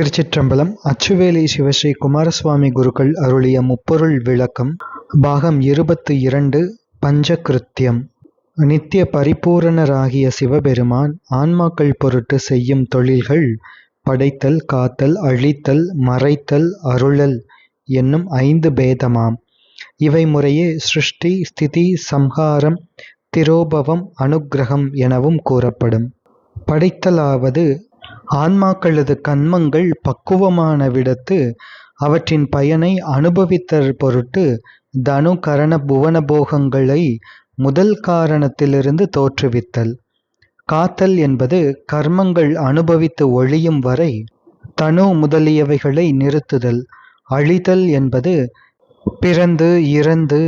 திருச்சிற்றம்பலம் அச்சுவேலி சிவஸ்ரீ குமாரசுவாமி குருக்கள் அருளிய முப்பொருள் விளக்கம் பாகம் இருபத்து இரண்டு பஞ்சகிருத்தியம். நித்திய பரிபூரணராகிய சிவபெருமான் ஆன்மாக்கள் பொருட்டு செய்யும் தொழில்கள் படைத்தல் காத்தல் அழித்தல் மறைத்தல் அருளல் என்னும் ஐந்து பேதமாம். இவை முறையே சிருஷ்டி ஸ்திதி சம்ஹாரம் திரோபவம் அனுக்கிரகம் எனவும் கூறப்படும். படைத்தலாவது ஆன்மாக்களது கன்மங்கள் பக்குவமான விடத்து அவற்றின் பயனை அனுபவித்தற் பொருட்டு தனு கரண புவன போகங்களை முதல் காரணத்திலிருந்து தோற்றுவித்தல். காத்தல் என்பது கர்மங்கள் அனுபவித்து ஒழியும் வரை தனு முதலியவைகளை நிறுத்துதல். அழிதல் என்பது பிறந்து இறந்து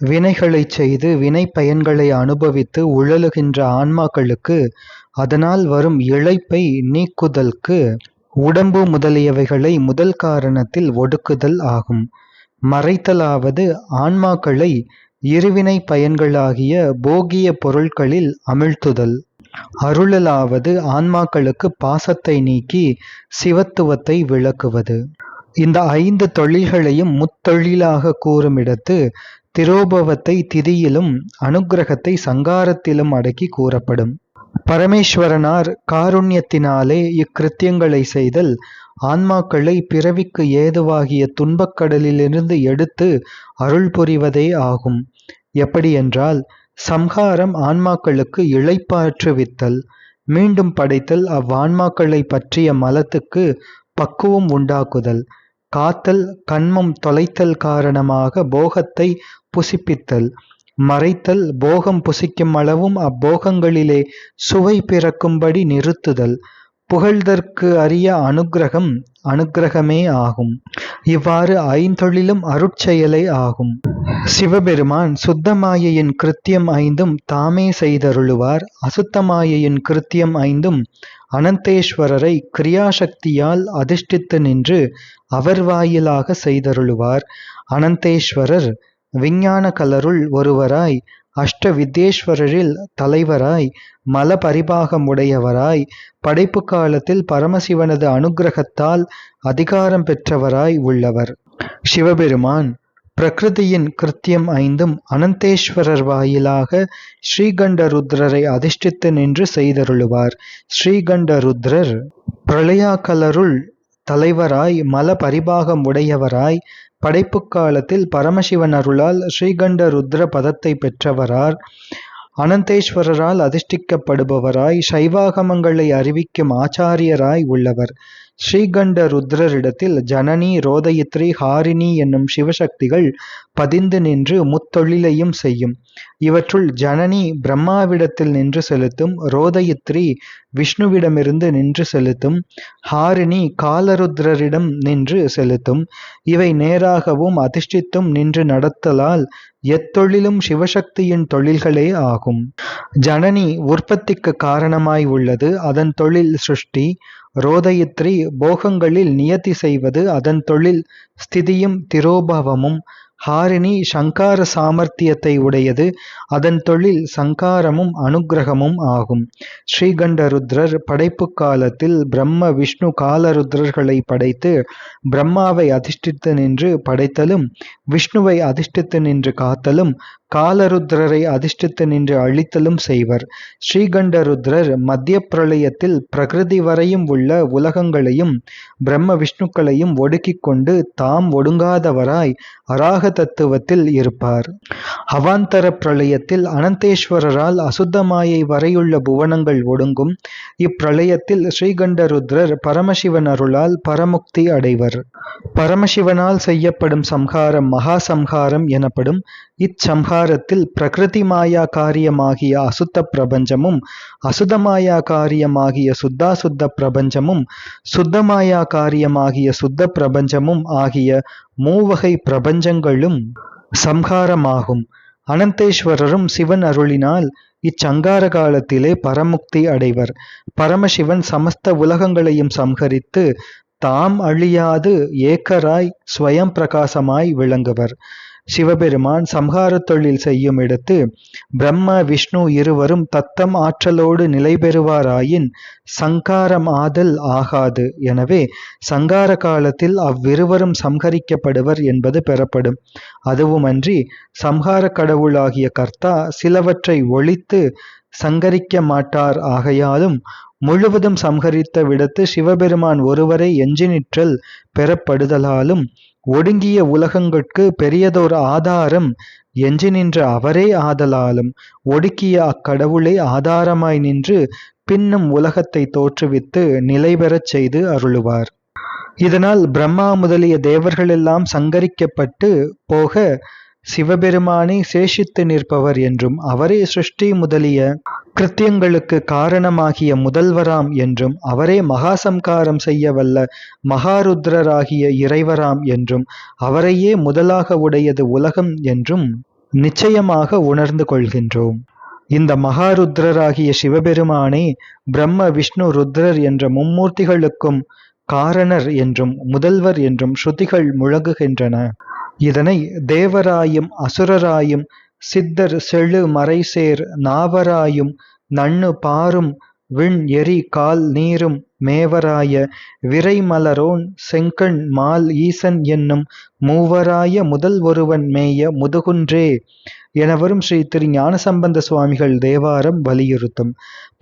வினைகளைச் செய்து வினை பயன்களை அனுபவித்து உழலுகின்ற ஆன்மாக்களுக்கு அதனால் வரும் இழைப்பை நீக்குதல்க்கு உடம்பு முதலியவைகளை முதல் காரணத்தில் ஒடுக்குதல் ஆகும். மறைத்தலாவது ஆன்மாக்களை இருவினை பயன்களாகிய போகிய பொருள்களில் அமிழ்த்துதல். அருளலாவது ஆன்மாக்களுக்கு பாசத்தை நீக்கி சிவத்துவத்தை விளக்குவது. இந்த ஐந்து தொழில்களையும் முத்தொழிலாக கூறும் இடத்து திரோபவத்தை திதியிலும் அனுக்கிரகத்தை சங்காரத்திலும் அடக்கி கூறப்படும். பரமேஸ்வரனார் காருண்யத்தினாலே இக்கிருத்தியங்களை செய்தல் ஆன்மாக்களை பிறவிக்கு ஏதுவாகிய துன்பக்கடலிலிருந்து எடுத்து அருள் புரிவதே ஆகும். எப்படியென்றால் சம்ஹாரம் ஆன்மாக்களுக்கு இழைப்பாற்றுவித்தல் மீண்டும் படைத்தல் அவ்வான்மாக்களை பற்றிய மலத்துக்கு பக்குவம் உண்டாக்குதல் காத்தல் கண்மம் தொலைத்தல் காரணமாக போகத்தை புசிப்பித்தல். மறைத்தல் போகம் புசிக்கும் அளவும் அப்போகங்களிலே சுவை பிறக்கும்படி நிறுத்துதல். புகழ்தற்கு அரிய அனுக்கிரகம் அனுக்கிரகமே ஆகும். இவ்வாறு ஐந்தொழிலும் அருட்செயலே ஆகும். சிவபெருமான் சுத்தமாயையின் கிருத்தியம் ஐந்தும் தாமே செய்தருளுவார். அசுத்தமாயையின் கிருத்தியம் ஐந்தும் அனந்தேஸ்வரரை கிரியாசக்தியால் அதிஷ்டித்து நின்று அவர் வாயிலாக செய்தருளுவார். அனந்தேஸ்வரர் விஞ்ஞான கலருள் ஒருவராய் அஷ்ட வித்யேஸ்வரரில் தலைவராய் மல பரிபாகமுடையவராய் படைப்பு காலத்தில் பரமசிவனது அனுக்கிரகத்தால் அதிகாரம் பெற்றவராய் உள்ளவர். சிவபெருமான் பிரகிருதியின் கிருத்தியம் ஐந்தும் அனந்தேஸ்வரர் வாயிலாக ஸ்ரீகண்ட ருத்ரரை அதிஷ்டித்து நின்று செய்தருளுவார். ஸ்ரீகண்ட ருத்ரர் பிரளயாக்கலருள் தலைவராய் மல பரிபாகம் உடையவராய் படைப்பு காலத்தில் பரமசிவன் அருளால் ஸ்ரீகண்ட ருத்ர பதத்தை பெற்றவரார் அனந்தேஸ்வரரால் அதிஷ்டிக்கப்படுபவராய் சைவாகமங்களை அறிவிக்கும் ஆச்சாரியராய் உள்ளவர். ஸ்ரீகண்ட ருத்ரரிடத்தில் ஜனனி ரோதயித்ரி ஹாரிணி என்னும் சிவசக்திகள் பதிந்து நின்று முத்தொழிலையும் செய்யும். இவற்றுள் ஜனனி பிரம்மாவிடத்தில் நின்று செலுத்தும் ரோதயித்ரி விஷ்ணுவிடமிருந்து நின்று செலுத்தும் ஹாரிணி காலருத்ரரிடம் நின்று செலுத்தும். இவை நேராகவும் அதிஷ்டித்தும் நின்று நடத்தலால் எத்தொழிலும் சிவசக்தியின் தொழில்களே ஆகும். ஜனனி உற்பத்திக்கு காரணமாய் உள்ளது. அதன் தொழில் சிருஷ்டி ரோதயித்ரி போகங்களில் நியத்தி செய்வது அதன் தொழில் ஸ்திதியும் திரோபவமும் ஹாரிணி சங்கார சாமர்த்தியத்தை உடையது. அதன் தொழில் சங்காரமும் அனுக்கிரகமும் ஆகும். ஸ்ரீகண்டருத்ரர் படைப்பு காலத்தில் பிரம்ம விஷ்ணு காலருத்ரர்களை படைத்து பிரம்மாவை அதிஷ்டித்து நின்று படைத்தலும் விஷ்ணுவை அதிஷ்டித்து நின்று காத்தலும் காலருத்ரரை அதிர்ஷ்டித்து நின்று அழித்தலும் செய்வர். ஸ்ரீகண்டருத்ரர் மத்திய பிரளயத்தில் பிரகிருதி வரையும் உள்ள உலகங்களையும் பிரம்ம விஷ்ணுக்களையும் ஒடுக்கிக் கொண்டு தாம் ஒடுங்காதவராய் அராக தத்துவத்தில் இருப்பார். அவாந்தர பிரளயத்தில் அனந்தேஸ்வரரால் அசுத்தமாயை வரையுள்ள புவனங்கள் ஒடுங்கும். இப்பிரளயத்தில் ஸ்ரீகண்டருத்ரர் பரமசிவன் அருளால் பரமுக்தி அடைவர். பரமசிவனால் செய்யப்படும் சம்ஹாரம் மகா சம்ஹாரம் எனப்படும் இச்சம்ஹாரத்தில் பிரகிருதி மாயா காரியமாகிய அசுத்த பிரபஞ்சமும் அசுதமாயா காரியமாகிய சுத்தாசுத்த பிரபஞ்சமும் சுத்தமாயா காரியமாகிய சுத்த பிரபஞ்சமும் ஆகிய மூவகை பிரபஞ்சங்களும் சம்ஹாரமாகும். அனந்தேஸ்வரரும் சிவன் அருளினால் இச்சங்கார காலத்திலே பரமுக்தி அடைவர். பரமசிவன் சமஸ்த உலகங்களையும் சம்ஹரித்து தாம் அழியாது ஏக்கராய் ஸ்வயம் பிரகாசமாய் விளங்குவர். சிவபெருமான் சம்ஹாரத் தொழில் செய்யும் இடத்து பிரம்ம விஷ்ணு இருவரும் தத்தம் ஆற்றலோடு நிலை பெறுவாராயின் சங்காரம் ஆதல் ஆகாது. எனவே சங்கார காலத்தில் அவ்விருவரும் சம்ஹரிக்கப்படுவர் என்பது பெறப்படும். அதுவுமன்றி சம்ஹார கடவுளாகிய கர்த்தா சிலவற்றை ஒழித்து சங்கரிக்க மாட்டார் ஆகையாலும் முழுவதும் சம்ஹரித்த விடத்து சிவபெருமான் ஒருவரை எஞ்சினிற்றல் பெறப்படுதலாலும் ஒடுங்கிய உலகங்கட்கு பெரியதோர் ஆதாரம் எஞ்சி நின்ற அவரே ஆதலாலும் ஒடுக்கிய அக்கடவுளை ஆதாரமாய் நின்று பின்னும் உலகத்தை தோற்றுவித்து நிலை பெறச் செய்து அருளுவார். இதனால் பிரம்மா முதலிய தேவர்களெல்லாம் சங்கரிக்கப்பட்டு போக சிவபெருமானே சேஷித்து நிற்பவர் என்றும் அவரே சிருஷ்டி முதலிய கிருத்தியங்களுக்கு காரணமாகிய முதல்வராம் என்றும் அவரே மகாசம்காரம் செய்யவல்ல மகாருத்ரராகிய இறைவராம் என்றும் அவரையே முதலாக உடையது உலகம் என்றும் நிச்சயமாக உணர்ந்து கொள்கின்றோம். இந்த மகாருத்ரராகிய சிவபெருமானே பிரம்ம விஷ்ணு ருத்ரர் என்ற மும்மூர்த்திகளுக்கும் காரணர் என்றும் முதல்வர் என்றும் ஸ்ருதிகள் முழங்குகின்றன. இதனை தேவராயும் அசுரராயும் சித்தர் செழு மறைசேர் நாவராயும் நண்ணு பாரும் விண் எரி கால் நீரும் மேவராய விரைமலரோன் செங்கண் மால் ஈசன் என்னும் மூவராய முதல் ஒருவன் மேய முதுகுன்றே எனவரும் ஸ்ரீ திரு ஞானசம்பந்த சுவாமிகள் தேவாரம் வலியுறுத்தும்.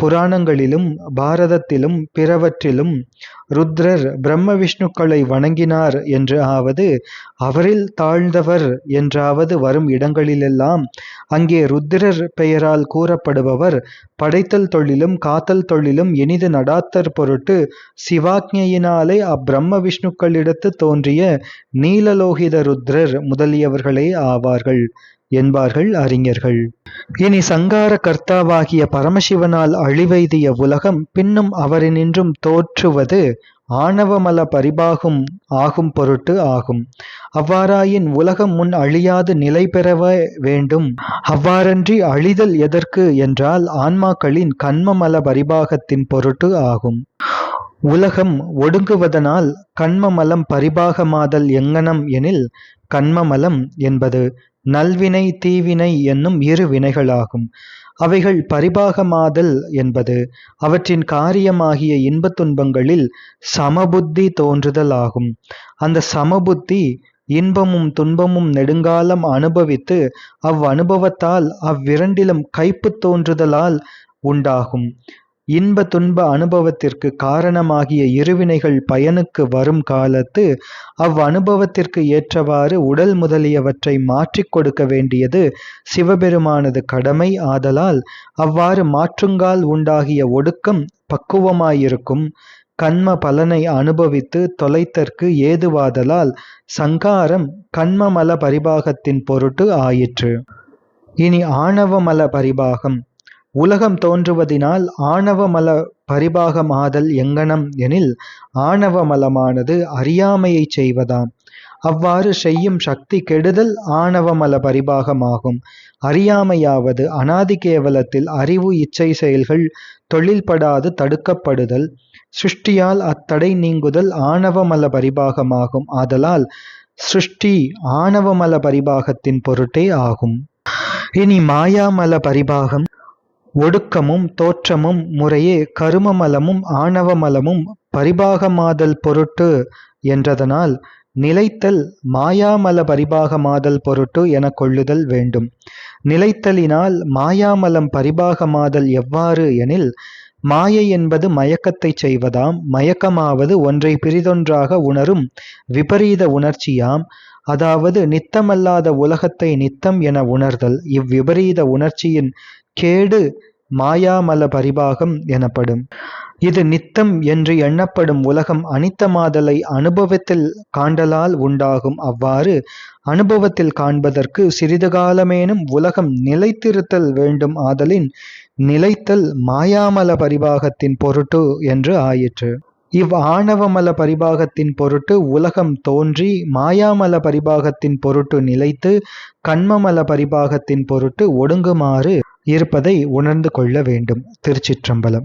புராணங்களிலும் பாரதத்திலும் பிறவற்றிலும் ருத்ரர் பிரம்ம விஷ்ணுக்களை வணங்கினார் என்று ஆவது அவரில் தாழ்ந்தவர் என்றாவது வரும் இடங்களிலெல்லாம் அங்கே ருத்திரர் பெயரால் கூறப்படுபவர் படைத்தல் தொழிலும் காத்தல் தொழிலும் இனிது நடாத்தற் பொருட்டு சிவாக்ஞையினாலே அப்பிரம்ம விஷ்ணுக்களிடத்து தோன்றிய புரோகித ருத்ரர் முதலியவர்களே ஆவார்கள் என்பார்கள் அறிஞர்கள். இனி சங்கார கர்த்தாவாகிய பரமசிவனால் அழிவெய்திய உலகம் பின்னும் அவரினின்றும் தோற்றுவது ஆணவமல பரிபாகும் ஆகும் பொருட்டு ஆகும். அவ்வாறாயின் உலகம் முன் அழியாது நிலை பெறவ வேண்டும். அவ்வாறன்றி அழிதல் எதற்கு என்றால் ஆன்மாக்களின் கண்மமல பரிபாகத்தின் பொருட்டு ஆகும். உலகம் ஒடுங்குவதனால் கண்மமலம் பரிபாகமாதல் எங்கனம் எனில் கண்மமலம் என்பது நல்வினை தீவினை என்னும் இரு வினைகளாகும். அவைகள் பரிபாகமாதல் என்பது அவற்றின் காரியமாகிய இன்பத் துன்பங்களில் சமபுத்தி தோன்றுதல் ஆகும் அந்த சமபுத்தி இன்பமும் துன்பமும் நெடுங்காலம் அனுபவித்து அவ் அனுபவத்தால் அவ்விரண்டிலும் கைப்பு தோன்றுதலால் உண்டாகும். இன்ப துன்ப அனுபவத்திற்கு காரணமாகிய இருவினைகள் பயனுக்கு வரும் காலத்து அவ் அனுபவத்திற்கு ஏற்றவாறு உடல் முதலியவற்றை மாற்றிக் கொடுக்க வேண்டியது சிவபெருமானது கடமை. ஆதலால் அவ்வாறு மாற்றுங்கால் உண்டாகிய ஒடுக்கம் பக்குவமாயிருக்கும். கண்ம பலனை அனுபவித்து தொலைத்தற்கு ஏதுவாதலால் சங்காரம் கண்மமல பரிபாகத்தின் பொருட்டு ஆயிற்று. இனி ஆணவமல பரிபாகம். உலகம் தோன்றுவதினால் ஆணவமல பரிபாகமாதல் எங்கனம் எனில் ஆணவமலமானது அறியாமையைச் செய்வதாம். அவ்வாறு செய்யும் சக்தி கெடுதல் ஆணவமல பரிபாகமாகும். அறியாமையாவது அனாதி கேவலத்தில் அறிவு இச்சை செயல்கள் தொழில்படாது தடுக்கப்படுதல். சிருஷ்டியால் அத்தடை நீங்குதல் ஆணவமல பரிபாகமாகும். ஆதலால் சிருஷ்டி ஆணவமல பரிபாகத்தின் பொருட்டே ஆகும். இனி மாயாமல பரிபாகம் ஒடுக்கமும் தோற்றமும் முறையே கருமமலமும் ஆணவமலமும் பரிபாகமாதல் பொருட்டு என்றதனால் நிலைத்தல் மாயாமல பரிபாகமாதல் பொருட்டு என கொள்ளுதல் வேண்டும். நிலைத்தலினால் மாயாமலம் பரிபாகமாதல் எவ்வாறு எனில் மாயை என்பது மயக்கத்தை செய்வதாம் மயக்கமாவது ஒன்றை பிரிதொன்றாக உணரும் விபரீத உணர்ச்சியாம் அதாவது நித்தமல்லாத உலகத்தை நித்தம் என உணர்தல் இவ்விபரீத உணர்ச்சியின் கேடு மாயாமல பரிபாகம் எனப்படும். இது நித்தம் என்று எண்ணப்படும் உலகம் அனித்தமாதலை அனுபவத்தில் காண்டலால் உண்டாகும். அவ்வாறு அனுபவத்தில் காண்பதற்கு சிறிது காலமேனும் உலகம் நிலைத்திருத்தல் வேண்டும். ஆதலின் நிலைத்தல் மாயாமல பரிபாகத்தின் பொருட்டு என்று ஆயிற்று. இவ் ஆணவமல பரிபாகத்தின் பொருட்டு உலகம் தோன்றி மாயாமல பரிபாகத்தின் பொருட்டு நிலைத்து கண்மமல பரிபாகத்தின் பொருட்டு ஒடுங்குமாறு இருப்பதை உணர்ந்து கொள்ள வேண்டும் திருச்சிற்றம்பலம்.